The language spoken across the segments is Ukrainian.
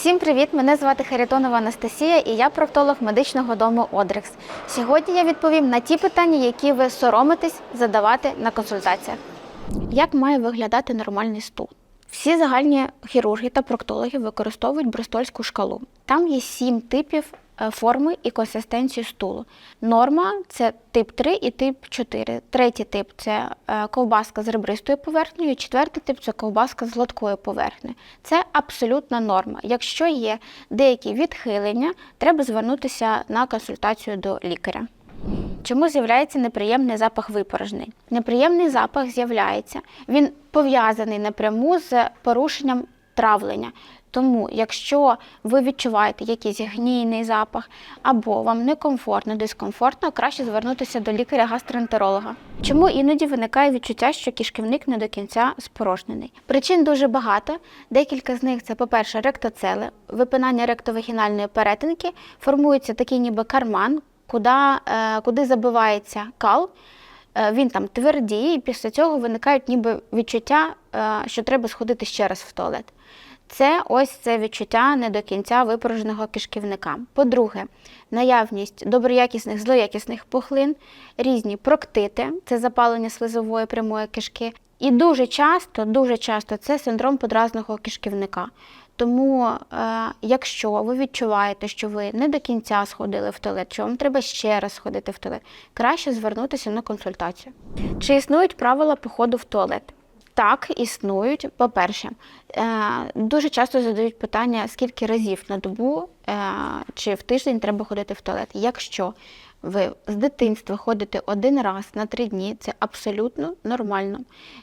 Всім привіт! Мене звати Харитонова Анастасія і я проктолог медичного дому Одрекс. Сьогодні я відповім на ті питання, які ви соромитесь задавати на консультаціях. Як має виглядати нормальний стул? Всі загальні хірурги та проктологи використовують брестольську шкалу. Там є сім типів форми і консистенції стулу. Норма це тип 3 і тип 4. Третій тип це е, ковбаска з ребристою поверхнею, четвертий тип це ковбаска з гладкою поверхнею. Це абсолютна норма. Якщо є деякі відхилення, треба звернутися на консультацію до лікаря. Чому з'являється неприємний запах випорожнень? Неприємний запах з'являється. Він пов'язаний напряму з порушенням травлення. Тому, якщо ви відчуваєте якийсь гнійний запах або вам некомфортно, дискомфортно, краще звернутися до лікаря-гастроентеролога. Чому іноді виникає відчуття, що кишківник не до кінця спорожнений? Причин дуже багато. Декілька з них це, по-перше, ректоцели, випинання ректовагінальної перетинки, формується такий ніби карман, куди, е, куди забивається кал. Е, Він там твердіє, і після цього виникають ніби відчуття, е, що треба сходити ще раз в туалет. Це ось це відчуття не до кінця випороженого кишківника. По-друге, наявність доброякісних, злоякісних пухлин, різні проктити, це запалення слизової прямої кишки. І дуже часто, дуже часто це синдром подразного кишківника. Тому, е, якщо ви відчуваєте, що ви не до кінця сходили в туалет, що вам треба ще раз сходити в туалет, краще звернутися на консультацію. Чи існують правила походу в туалет? Так, існують. По-перше, е, дуже часто задають питання, скільки разів на добу е, чи в тиждень треба ходити в туалет. Якщо ви з дитинства ходите один раз на три дні, це абсолютно нормально.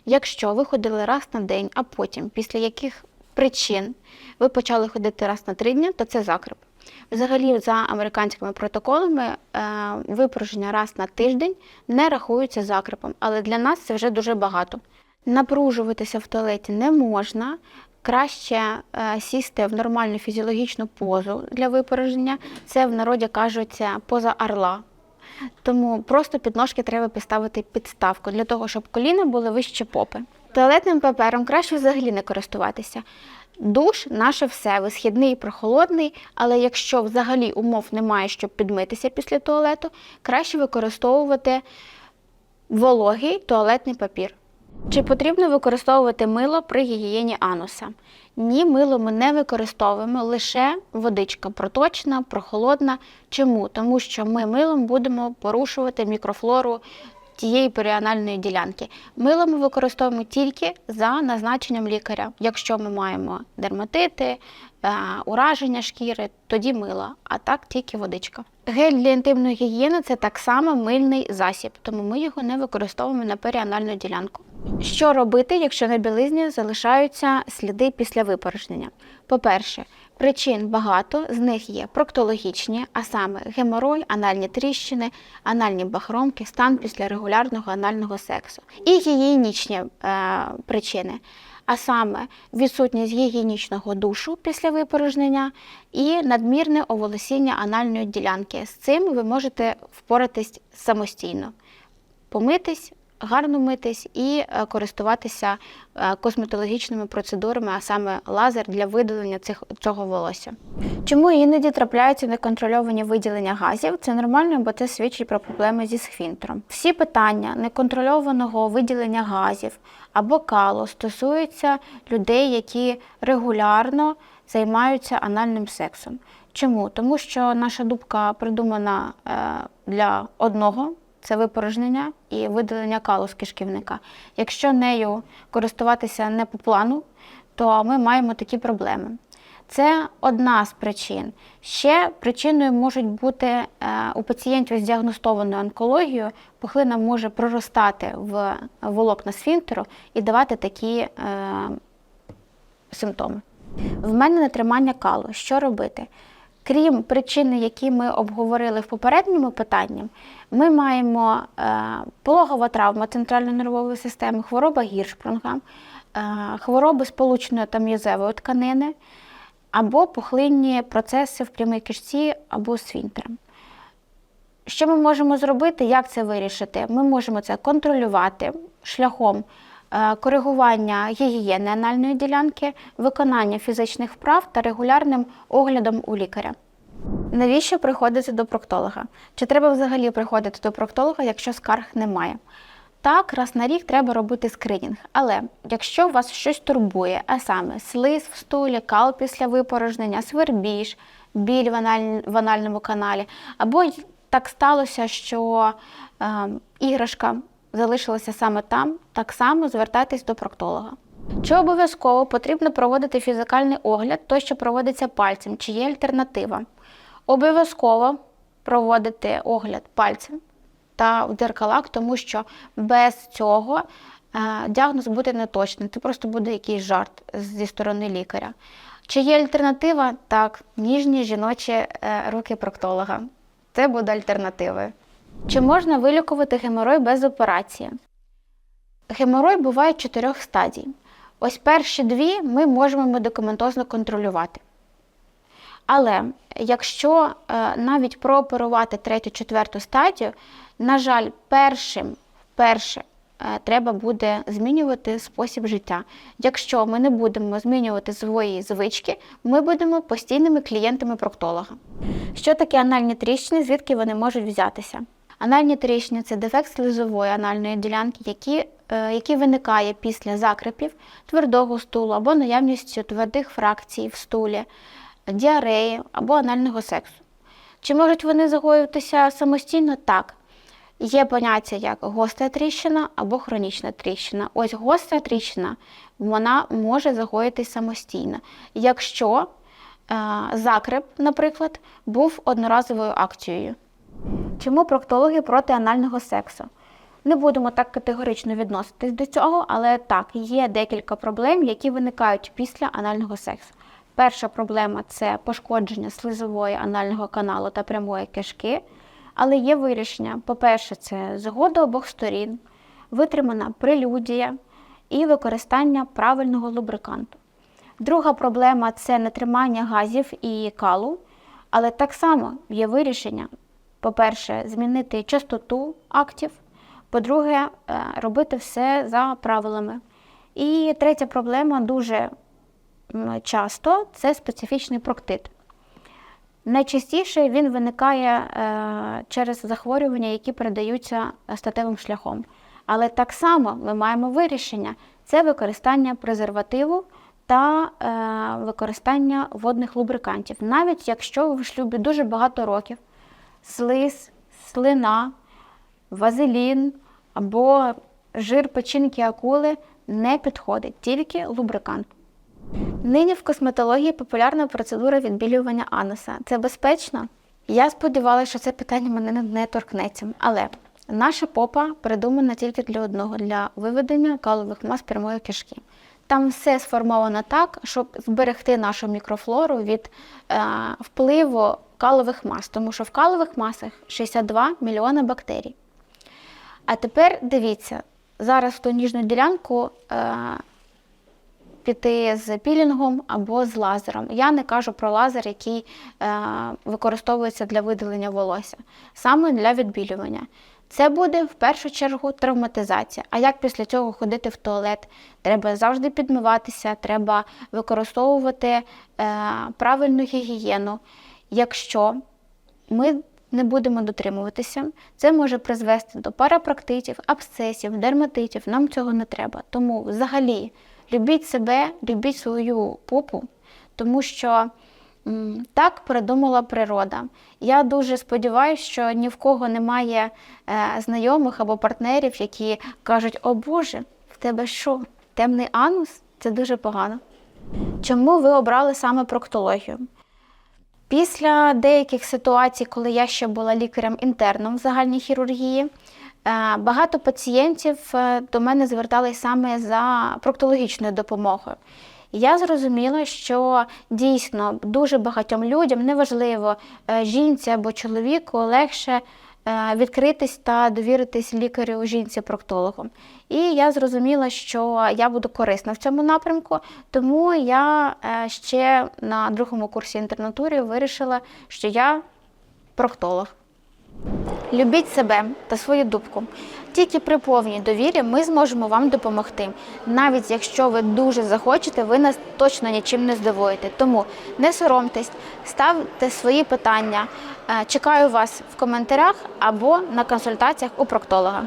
Якщо ви ходили раз на день, а потім, після яких причин ви почали ходити раз на три дні, то це закреп. Взагалі, за американськими протоколами, е, випороження раз на тиждень не рахується закрепом, але для нас це вже дуже багато. Напружуватися в туалеті не можна. Краще е, сісти в нормальну фізіологічну позу для випороження. Це в народі кажуть е, поза орла. Тому просто підножки треба поставити підставку для того, щоб коліна були вище попи. Туалетним папером краще взагалі не користуватися. Душ наше все, висхідний і прохолодний, але якщо взагалі умов немає, щоб підмитися після туалету, краще використовувати вологий туалетний папір. Чи потрібно використовувати мило при гігієні ануса? Ні, мило ми не використовуємо, лише водичка проточна, прохолодна. Чому? Тому що ми милом будемо порушувати мікрофлору тієї періанальної ділянки. Мило ми використовуємо тільки за назначенням лікаря. Якщо ми маємо дерматити, е, ураження шкіри, тоді мило, а так тільки водичка. Гель для інтимної гігієни це так само мильний засіб, тому ми його не використовуємо на періанальну ділянку. Що робити, якщо на білизні залишаються сліди після випорожнення? По-перше, причин багато, з них є проктологічні, а саме геморой, анальні тріщини, анальні бахромки, стан після регулярного анального сексу. І гігієнічні е, причини, а саме відсутність гігієнічного душу після випорожнення і надмірне оволосіння анальної ділянки. З цим ви можете впоратись самостійно, помитись гарно митись і е, користуватися е, косметологічними процедурами, а саме лазер для видалення цих, цього волосся. Чому іноді трапляються неконтрольовані виділення газів? Це нормально, бо це свідчить про проблеми зі сфінктером. Всі питання неконтрольованого виділення газів або калу стосуються людей, які регулярно займаються анальним сексом. Чому? Тому що наша дубка придумана е, для одного це випорожнення і видалення калу з кишківника. Якщо нею користуватися не по плану, то ми маємо такі проблеми. Це одна з причин. Ще причиною можуть бути е, у пацієнтів з діагностованою онкологією, пухлина може проростати в волокна сфінктеру і давати такі е, симптоми. В мене нетримання калу. Що робити? Крім причини, які ми обговорили в попередньому питанні, ми маємо е, пологова травма центральної нервової системи, хвороба гіршпрунга, е, хвороби сполучної та м'язевої тканини, або пухлинні процеси в прямій кишці або сфінктером. Що ми можемо зробити? Як це вирішити? Ми можемо це контролювати шляхом коригування гігієни анальної ділянки, виконання фізичних вправ та регулярним оглядом у лікаря. Навіщо приходити до проктолога? Чи треба взагалі приходити до проктолога, якщо скарг немає? Так, раз на рік треба робити скринінг. Але якщо вас щось турбує, а саме слиз в стулі, кал після випорожнення, свербіж, біль в, аналь... в анальному каналі, або так сталося, що е, іграшка залишилася саме там, так само звертайтесь до проктолога. Чи обов'язково потрібно проводити фізикальний огляд, той, що проводиться пальцем, чи є альтернатива? Обов'язково проводити огляд пальцем та в дзеркалах, тому що без цього е, діагноз буде неточний. Це просто буде якийсь жарт зі сторони лікаря. Чи є альтернатива? Так, ніжні жіночі е, руки проктолога. Це буде альтернативою. Чи можна вилікувати геморой без операції? Геморой буває чотирьох стадій. Ось перші дві ми можемо медикаментозно контролювати. Але якщо е, навіть прооперувати третю, четверту стадію, на жаль, першим вперше е, треба буде змінювати спосіб життя. Якщо ми не будемо змінювати свої звички, ми будемо постійними клієнтами проктолога. Що таке анальні тріщини, звідки вони можуть взятися? Анальні тріщини це дефект слизової анальної ділянки, які, е, який виникає після закрепів твердого стулу або наявністю твердих фракцій в стулі, діареї або анального сексу. Чи можуть вони загоюватися самостійно? Так. Є поняття як гостра тріщина або хронічна тріщина. Ось гостра тріщина вона може загоїтись самостійно, якщо е, закреп, наприклад, був одноразовою акцією. Чому проктологи проти анального сексу? Не будемо так категорично відноситись до цього, але так, є декілька проблем, які виникають після анального сексу. Перша проблема це пошкодження слизової анального каналу та прямої кишки. Але є вирішення. По-перше, це згода обох сторін, витримана прелюдія і використання правильного лубриканту. Друга проблема це нетримання газів і калу, але так само є вирішення. По-перше, змінити частоту актів, по-друге, е, робити все за правилами. І третя проблема дуже часто це специфічний проктит. Найчастіше він виникає е, через захворювання, які передаються статевим шляхом. Але так само ми маємо вирішення це використання презервативу та е, використання водних лубрикантів. Навіть якщо ви в шлюбі дуже багато років, слиз, слина, вазелін або жир печінки акули не підходить, тільки лубрикант. Нині в косметології популярна процедура відбілювання ануса. Це безпечно? Я сподівалася, що це питання мене не торкнеться. Але наша попа придумана тільки для одного для виведення калових мас прямої кишки. Там все сформовано так, щоб зберегти нашу мікрофлору від е, впливу калових мас, тому що в калових масах 62 мільйони бактерій. А тепер дивіться, зараз в ту ніжну ділянку. Е, піти з пілінгом або з лазером. Я не кажу про лазер, який е, використовується для видалення волосся, саме для відбілювання. Це буде в першу чергу травматизація. А як після цього ходити в туалет? Треба завжди підмиватися, треба використовувати е, правильну гігієну. Якщо ми не будемо дотримуватися, це може призвести до парапрактитів, абсцесів, дерматитів. Нам цього не треба. Тому взагалі. Любіть себе, любіть свою попу, тому що так придумала природа. Я дуже сподіваюся, що ні в кого немає е, знайомих або партнерів, які кажуть, о Боже, в тебе що? Темний анус? Це дуже погано. Чому ви обрали саме проктологію? Після деяких ситуацій, коли я ще була лікарем-інтерном в загальній хірургії, Е, багато пацієнтів е, до мене звертались саме за проктологічною допомогою. Я зрозуміла, що дійсно дуже багатьом людям, неважливо, е, жінці або чоловіку, легше відкритись та довіритись лікарю жінці проктологу. І я зрозуміла, що я буду корисна в цьому напрямку, тому я ще на другому курсі інтернатури вирішила, що я проктолог. Любіть себе та свою дубку. Тільки при повній довірі ми зможемо вам допомогти. Навіть якщо ви дуже захочете, ви нас точно нічим не здивуєте. Тому не соромтесь, ставте свої питання. Е, Чекаю вас в коментарях або на консультаціях у проктолога.